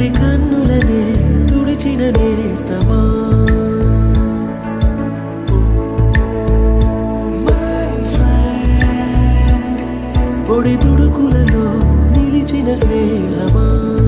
తడి కన్నులనే తుడిచిన నేస్తమా? పొడి తుడుకులలో నిలిచిన స్నేహమా?